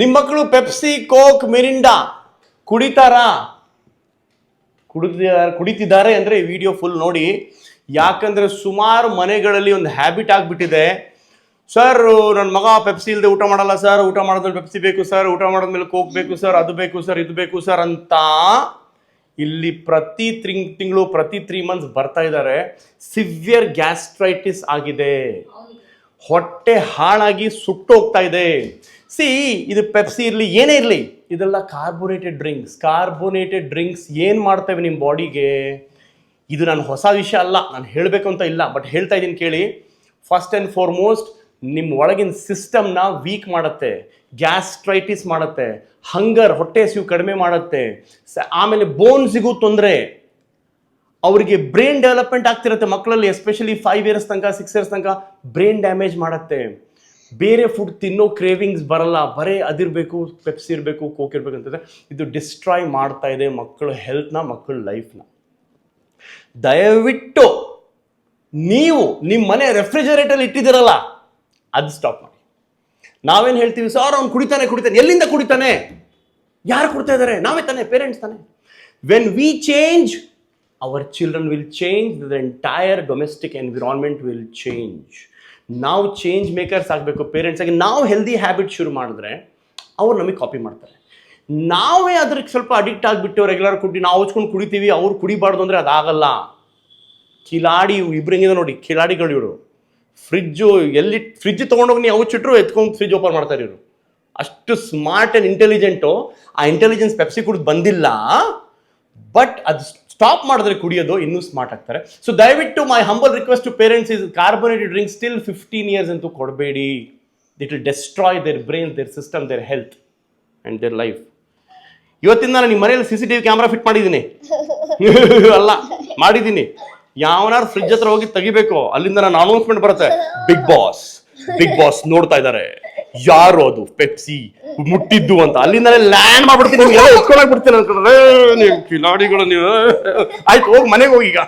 ನಿಮ್ಮ ಮಕ್ಕಳು Pepsi, Coke, Mirinda ಕುಡಿತಾರಾ? ಕುಡಿತಿದ್ದಾರೆ ಕುಡಿತಿದ್ದಾರೆ ಅಂದರೆ ಈ ವಿಡಿಯೋ ಫುಲ್ ನೋಡಿ. ಯಾಕಂದರೆ ಸುಮಾರು ಮನೆಗಳಲ್ಲಿ ಒಂದು ಹ್ಯಾಬಿಟ್ ಆಗಿಬಿಟ್ಟಿದೆ. ಸರ್ ನನ್ನ ಮಗ ಪೆಪ್ಸಿ ಇಲ್ಲದೆ ಊಟ ಮಾಡಲ್ಲ ಸರ್ ಊಟ ಮಾಡೋದ್ರಲ್ಲಿ ಪೆಪ್ಸಿ ಬೇಕು ಸರ್ ಊಟ ಮಾಡೋದ್ಮೇಲೆ ಕೋಕ್ ಬೇಕು ಸರ್ ಅದು ಬೇಕು ಸರ್ ಇದು ಬೇಕು ಸರ್ ಅಂತ ಇಲ್ಲಿ ಪ್ರತಿ ತಿಂಗ್, ತಿಂಗಳು ಪ್ರತಿ ತ್ರೀ ಮಂತ್ಸ್ ಬರ್ತಾ ಇದ್ದಾರೆ. ಸಿವಿಯರ್ ಗ್ಯಾಸ್ಟ್ರೈಟಿಸ್ ಆಗಿದೆ. ಹೊಟ್ಟೆ ಹಾಳಾಗಿ ಸುಟ್ಟೋಗ್ತಾ ಇದೆ. ಸಿ ಇದು ಪೆಪ್ಸಿ ಇರಲಿ, ಏನೇ ಇರಲಿ, ಇದೆಲ್ಲ ಕಾರ್ಬೋನೇಟೆಡ್ ಡ್ರಿಂಕ್ಸ್ ಕಾರ್ಬೋನೇಟೆಡ್ ಡ್ರಿಂಕ್ಸ್ ಏನು ಮಾಡ್ತೇವೆ ನಿಮ್ಮ ಬಾಡಿಗೆ? ಇದು ನಾನು ಹೊಸ ವಿಷಯ ಅಲ್ಲ, ನಾನು ಹೇಳಬೇಕು ಅಂತ ಇಲ್ಲ ಬಟ್ ಹೇಳ್ತಾ ಇದ್ದೀನಿ ಕೇಳಿ. ಫಸ್ಟ್ ಆ್ಯಂಡ್ ಫಾರ್ಮೋಸ್ಟ್ ನಿಮ್ಮ ಒಳಗಿನ ಸಿಸ್ಟಮ್ನ ವೀಕ್ ಮಾಡುತ್ತೆ ಗ್ಯಾಸ್ಟ್ರೈಟಿಸ್ ಮಾಡುತ್ತೆ ಹಂಗರ್ ಹೊಟ್ಟೆ ಹಸಿವು ಕಡಿಮೆ ಮಾಡುತ್ತೆ ಆಮೇಲೆ ಬೋನ್ಸಿಗೂ ತೊಂದರೆ. ಅವರಿಗೆ ಬ್ರೈನ್ ಡೆವಲಪ್ಮೆಂಟ್ ಆಗ್ತಿರುತ್ತೆ ಮಕ್ಕಳಲ್ಲಿ ಎಸ್ಪೆಷಲಿ ಫೈವ್ ಇಯರ್ಸ್ ತನಕ ಸಿಕ್ಸ್ ಇಯರ್ಸ್ ತನಕ ಬ್ರೈನ್ ಡ್ಯಾಮೇಜ್ ಮಾಡುತ್ತೆ. ಬೇರೆ ಫುಡ್ ತಿನ್ನೋ ಕ್ರೇವಿಂಗ್ಸ್ ಬರಲ್ಲ. ಬರೇ ಅದಿರಬೇಕು ಪೆಪ್ಸಿ ಇರಬೇಕು ಕೋಕ್ ಇರಬೇಕು ಅಂತಂದರೆ ಇದು ಡಿಸ್ಟ್ರಾಯ್ ಮಾಡ್ತಾ ಇದೆ ಮಕ್ಕಳ ಹೆಲ್ತ್ನ ಮಕ್ಕಳ ಲೈಫ್ನ ದಯವಿಟ್ಟು ನೀವು ನಿಮ್ಮ ಮನೆ ರೆಫ್ರಿಜರೇಟರ್ ಇಟ್ಟಿದ್ದೀರಲ್ಲ, ಅದು ಸ್ಟಾಪ್ ಮಾಡಿ. ನಾವೇನು ಹೇಳ್ತೀವಿ, ಸರ್, ಅವ್ನು ಕುಡಿತಾನೆ ಕುಡಿತಾನೆ. ಎಲ್ಲಿಂದ ಕುಡಿತಾನೆ? ಯಾರು ಕುಡ್ತಾ ಇದ್ದಾರೆ ನಾವೇ ತಾನೆ ಪೇರೆಂಟ್ಸ್ ತಾನೆ. When we change our children will change the entire domestic environment will change ನಾವು ಚೇಂಜ್ ಮೇಕರ್ಸ್ ಆಗಬೇಕು ಪೇರೆಂಟ್ಸಾಗಿ ನಾವು ಹೆಲ್ದಿ ಹ್ಯಾಬಿಟ್ ಶುರು ಮಾಡಿದ್ರೆ, ಅವ್ರು ನಮಗೆ ಕಾಪಿ ಮಾಡ್ತಾರೆ. ನಾವೇ ಅದಕ್ಕೆ ಸ್ವಲ್ಪ ಅಡಿಕ್ಟ್ ಆಗಿಬಿಟ್ಟು ರೆಗ್ಯುಲರ್ ಕುಡಿ ನಾವು ಹಚ್ಕೊಂಡು ಕುಡಿತೀವಿ, ಅವ್ರು ಕುಡಿಬಾರ್ದು ಅಂದರೆ ಅದಾಗಲ್ಲ. ಕಿಲಾಡಿ ಇಬ್ರು ಹೆಂಗಿದೆ ನೋಡಿ, ಕಿಲಾಡಿಗಳು ಇವರು. ಫ್ರಿಜ್ಜು ಎಲ್ಲಿ ಫ್ರಿಜ್ ತೊಗೊಂಡೋಗಿ ನೀವು ಅವಚ್ಚಿಟ್ರು ಎತ್ಕೊಂಡು ಫ್ರಿಜ್ ಓಪನ್ ಮಾಡ್ತಾರೆ ಇವರು. ಅಷ್ಟು ಸ್ಮಾರ್ಟ್ ಆ್ಯಂಡ್ ಇಂಟೆಲಿಜೆಂಟು ಆ ಇಂಟೆಲಿಜೆನ್ಸ್ ಪೆಪ್ಸಿ ಕುಡಿದು ಬಂದಿಲ್ಲ ಬಟ್ ಅದು ಸ್ಟಾಪ್ ಮಾಡಿದ್ರೆ ಕುಡಿಯೋದು ಇನ್ನೂ ಸ್ಮಾರ್ಟ್ ಆಗ್ತಾರೆ. ಸೊ ದಯವಿಟ್ಟು my humble request to parents is carbonated drink still fifteen years ಅಂತೂ ಕೊಡಬೇಡಿ. That will destroy their brain their system their health and their life ಇವತ್ತಿಂದ ನಾನು ನಿಮ್ಮ ಮನೆಯಲ್ಲಿ C C T V camera fit ಮಾಡಿದ್ದೀನಿ. ಅಲ್ಲ, ಮಾಡಿದ್ದೀನಿ. ಯಾವನಾರು ಫ್ರಿಜ್ ಹತ್ರ ಹೋಗಿ ತೆಗಿಬೇಕು. ಅಲ್ಲಿಂದ ನಾನು ಅನೌನ್ಸ್ಮೆಂಟ್ ಬರುತ್ತೆ. ಬಿಗ್ ಬಾಸ್ ಬಿಗ್ ಬಾಸ್ ನೋಡ್ತಾ ಇದ್ದಾರೆ. ಯಾರು ಅದು? ಪೆಪ್ಸಿ. ಮುಟ್ಟಿದ್ದು ಅಂತ. ಅಲ್ಲಿಂದಲೇ ಲ್ಯಾಂಡ್ ಮಾಡ್ಬಿಡ್ತೀನಿ. ಬಿಡ್ತೀನಿ ಎತ್ಕೊಂಡೋಗ್ಬಿಡ್ತೀನಿ ಅನ್ಕೊಂಡ್ರೆ. ನೀವು ಕಿಲಾಡಿಗಳು ನೀವು. ಆಯ್ತು, ಹೋಗಿ ಮನೆಗೆ ಹೋಗಿ ಈಗ.